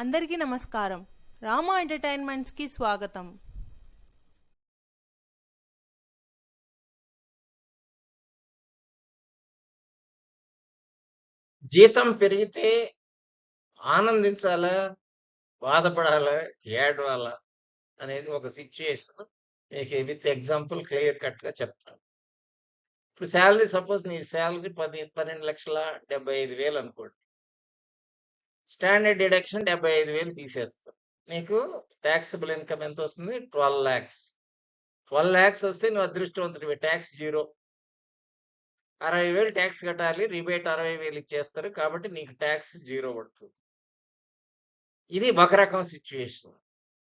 అందరికీ నమస్కారం. రామా ఎంటర్టైన్మెంట్స్కి స్వాగతం. జీతం పెరిగితే ఆనందించాలా? బాధపడాలా? ఏడవాలా? అనేది ఒక సిచ్యుయేషన్ మీకు విత్ ఎగ్జాంపుల్ క్లియర్ కట్గా చెప్తాను. ఇప్పుడు శాలరీ సపోజ్ నీ శాలరీ పది పన్నెండు లక్షల డెబ్బై ఐదు వేలు అనుకోండి. స్టాండర్డ్ డిడక్షన్ డెబ్బై ఐదు వేలు తీసేస్తాం నీకు ట్యాక్సిబుల్ ఇన్కమ్ ఎంత వస్తుంది? ట్వెల్వ్ ల్యాక్స్ ట్వెల్వ్ ల్యాక్స్ వస్తే నువ్వు అదృష్టవంతుడివి. ట్యాక్స్ జీరో అరవై వేలు ట్యాక్స్ కట్టాలి. రిబేట్ అరవై వేలు ఇచ్చేస్తారు. కాబట్టి నీకు ట్యాక్స్ జీరో పడుతుంది. ఇది ఒక రకం సిచ్యువేషన్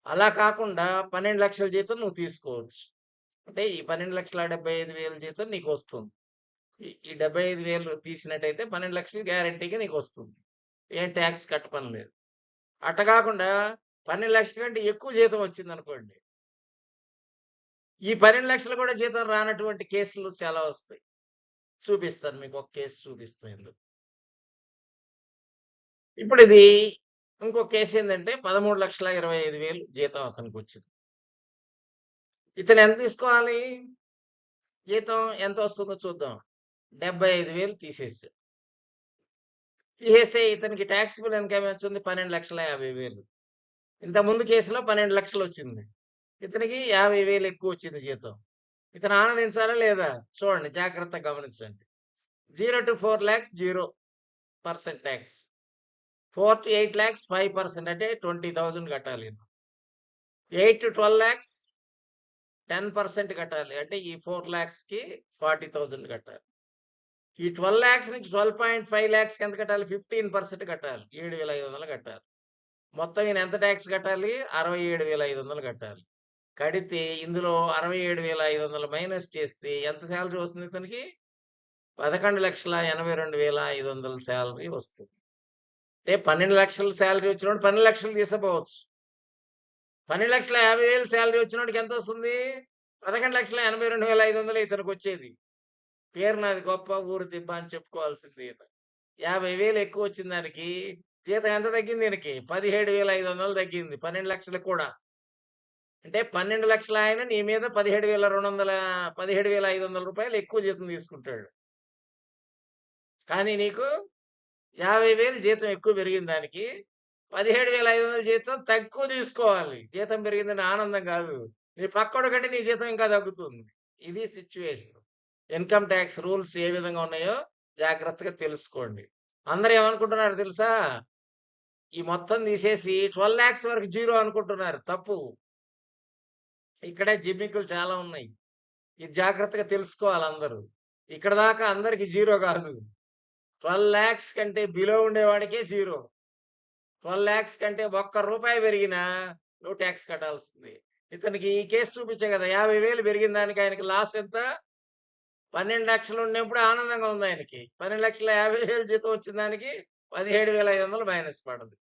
అలా కాకుండా పన్నెండు లక్షల జీతం నువ్వు తీసుకోవచ్చు. అంటే ఈ పన్నెండు లక్షల డెబ్బై ఐదు వేల జీతం నీకు వస్తుంది. ఈ- ఈ డెబ్బై ఐదు వేలు తీసినట్టయితే పన్నెండు లక్షలు గ్యారంటీగా నీకు వస్తుంది. ఏం ట్యాక్స్ కట్టపని లేదు. అట్ట కాకుండా పన్నెండు లక్షల కంటే ఎక్కువ జీతం వచ్చింది అనుకోండి ఈ పన్నెండు లక్షలు కూడా జీతం రానటువంటి కేసులు చాలా వస్తాయి. చూపిస్తాను మీకు ఒక కేసు చూపిస్తాను ఎందుకు ఇప్పుడు ఇది ఇంకో కేసు ఏంటంటే పదమూడు లక్షల ఇరవై ఐదు వేలు జీతం అతనికి వచ్చింది. ఇతను ఎంత తీసుకోవాలి? జీతం ఎంత వస్తుందో చూద్దాం. డెబ్బై ఐదు వేలు తీసేసాడు. వేస్తే ఇతనికి ట్యాక్సిబుల్ ఇన్కమ్ వచ్చింది పన్నెండు లక్షల యాభై వేలు. ఇంత ముందు కేసులో పన్నెండు లక్షలు వచ్చింది. ఇతనికి యాభై వేలు ఎక్కువ వచ్చింది జీతం. ఇతను ఆనందించాలా లేదా? చూడండి జాగ్రత్తగా గమనించండి. Zero to four lakhs zero percent tax four to eight lakhs five percent అంటే ట్వంటీ థౌజండ్ కట్టాలి eight to twelve lakhs ten percent కట్టాలి. అంటే ఈ ఫోర్ ల్యాక్స్కి ఫార్టీ థౌజండ్ కట్టాలి. ఈ ట్వెల్వ్ ల్యాక్స్ నుంచి ట్వెల్వ్ పాయింట్ ఫైవ్ ల్యాక్స్ ఎంత కట్టాలి? ఫిఫ్టీన్ పర్సెంట్ కట్టాలి. ఏడు వేల ఐదు వందలు కట్టాలి. మొత్తం ఈయన ఎంత ట్యాక్స్ కట్టాలి? అరవై ఏడు వేల ఐదు వందలు కట్టాలి. కడితే ఇందులో అరవై ఏడు వేల ఐదు వందలు మైనస్ చేస్తే ఎంత శాలరీ వస్తుంది ఇతనికి? పదకొండు లక్షల ఎనభై రెండు వేల ఐదు వందల శాలరీ వస్తుంది. అంటే పన్నెండు లక్షల శాలరీ వచ్చినప్పుడు పన్నెండు లక్షలు తీసుకోవచ్చు పన్నెండు లక్షల యాభై వేలు శాలరీ వచ్చినోడికి ఎంత వస్తుంది? పదకొండు లక్షల ఎనభై రెండు వేల ఐదు వందలు ఇతనికి వచ్చేది. పేరు నాది గొప్ప ఊరు దిబ్బ అని చెప్పుకోవాల్సింది జీతం యాభై వేలు ఎక్కువ వచ్చిన దానికి జీతం ఎంత తగ్గింది దీనికి పదిహేడు వేల ఐదు వందలు తగ్గింది పన్నెండు లక్షలు కూడా. అంటే పన్నెండు లక్షల ఆయన నీ మీద పదిహేడు వేల రెండు వందల పదిహేడు వేల ఐదు వందల రూపాయలు ఎక్కువ జీతం తీసుకుంటాడు. కానీ నీకు యాభై వేలు జీతం ఎక్కువ పెరిగింది దానికి పదిహేడు వేల ఐదు వందల జీతం తక్కువ తీసుకోవాలి. జీతం పెరిగిందని ఆనందం కాదు. నీ పక్కడు కంటే నీ జీతం ఇంకా తగ్గుతుంది. ఇది సిచ్యువేషన్ ఇన్కమ్ ట్యాక్స్ రూల్స్ ఏ విధంగా ఉన్నాయో జాగ్రత్తగా తెలుసుకోండి. అందరు ఏమనుకుంటున్నారు తెలుసా? ఈ మొత్తం తీసేసి ట్వెల్వ్ ల్యాక్స్ వరకు జీరో అనుకుంటున్నారు. తప్పు. ఇక్కడే జిమ్మికులు చాలా ఉన్నాయి. ఇది జాగ్రత్తగా తెలుసుకోవాలి అందరూ. ఇక్కడ దాకా అందరికి జీరో కాదు. ట్వెల్వ్ ల్యాక్స్ కంటే బిలో ఉండేవాడికే జీరో. ట్వెల్వ్ ల్యాక్స్ కంటే ఒక్క రూపాయి పెరిగినా నువ్వు ట్యాక్స్ కట్టాల్సింది. ఇతనికి ఈ కేసు చూపించే కదా యాభై వేలు పెరిగిన దానికి ఆయనకి లాస్ ఎంత? పన్నెండు లక్షలు ఉన్నప్పుడు ఆనందంగా ఉంది ఆయనకి. పన్నెండు లక్షల యాభై వేలు జీతం వచ్చిన దానికి పదిహేడు వేల ఐదు వందలు మైనస్ పడదు.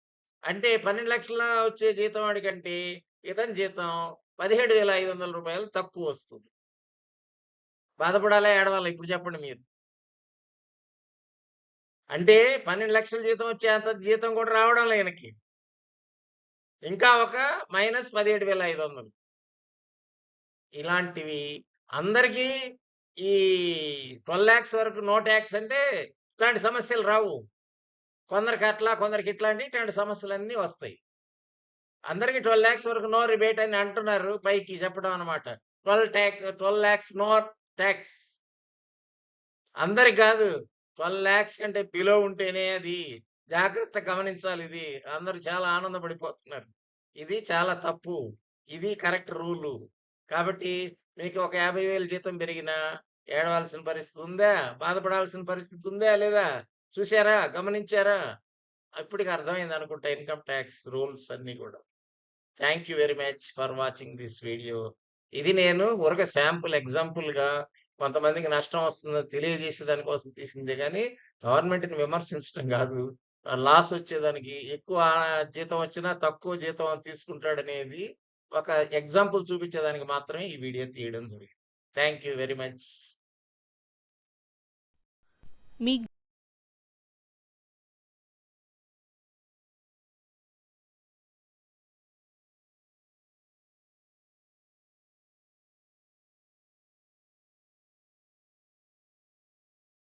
అంటే పన్నెండు లక్షల వచ్చే జీతం వాడికంటే ఇతని జీతం పదిహేడు వేల ఐదు వందల రూపాయలు తక్కువ వస్తుంది. బాధపడాలా ఏడవాలా? ఇప్పుడు చెప్పండి మీరు. అంటే పన్నెండు లక్షల జీతం వచ్చే అంత జీతం కూడా రావడం లేనకి ఇంకా ఒక మైనస్ పదిహేడు వేల ఐదు వందలు. ఇలాంటివి అందరికీ ఈ ట్వెల్వ్ ల్యాక్స్ వరకు నో ట్యాక్స్ అంటే ఇట్లాంటి సమస్యలు రావు. కొందరికి అట్లా కొందరికి ఇట్లాంటి ఇట్లాంటి సమస్యలన్నీ వస్తాయి. అందరికి ట్వెల్వ్ ల్యాక్స్ వరకు నో రిబేట్ అని అంటున్నారు పైకి చెప్పడం అనమాట twelve tax twelve lakhs no tax అందరికి కాదు ట్వెల్వ్ ల్యాక్స్ కంటే బిలో ఉంటేనే అది జాగ్రత్త గమనించాలి ఇది. అందరూ చాలా ఆనందపడిపోతున్నారు. ఇది చాలా తప్పు. ఇది కరెక్ట్ రూలు. కాబట్టి మీకు ఒక యాభై వేలు జీతం పెరిగినా ఏడవలసిన పరిస్థితి ఉందా? బాధపడాల్సిన పరిస్థితి ఉందా లేదా? చూసారా గమనించారా? ఇప్పటికి అర్థమైంది అనుకుంటా ఇన్కమ్ ట్యాక్స్ రూల్స్ అన్ని కూడా. Thank you very much for watching this video. ఇది నేను ఒక శాంపుల్ ఎగ్జాంపుల్గా కొంతమందికి నష్టం వస్తుందో తెలియజేసే దానికోసం తీసిందే కానీ గవర్నమెంట్ని విమర్శించడం కాదు. లాస్ వచ్చేదానికి ఎక్కువ జీతం వచ్చినా తక్కువ జీతం తీసుకుంటాడనేది ఒక ఎగ్జాంపుల్ చూపించేదానికి మాత్రమే ఈ వీడియో తీయడం జరిగింది. Thank you very much. Me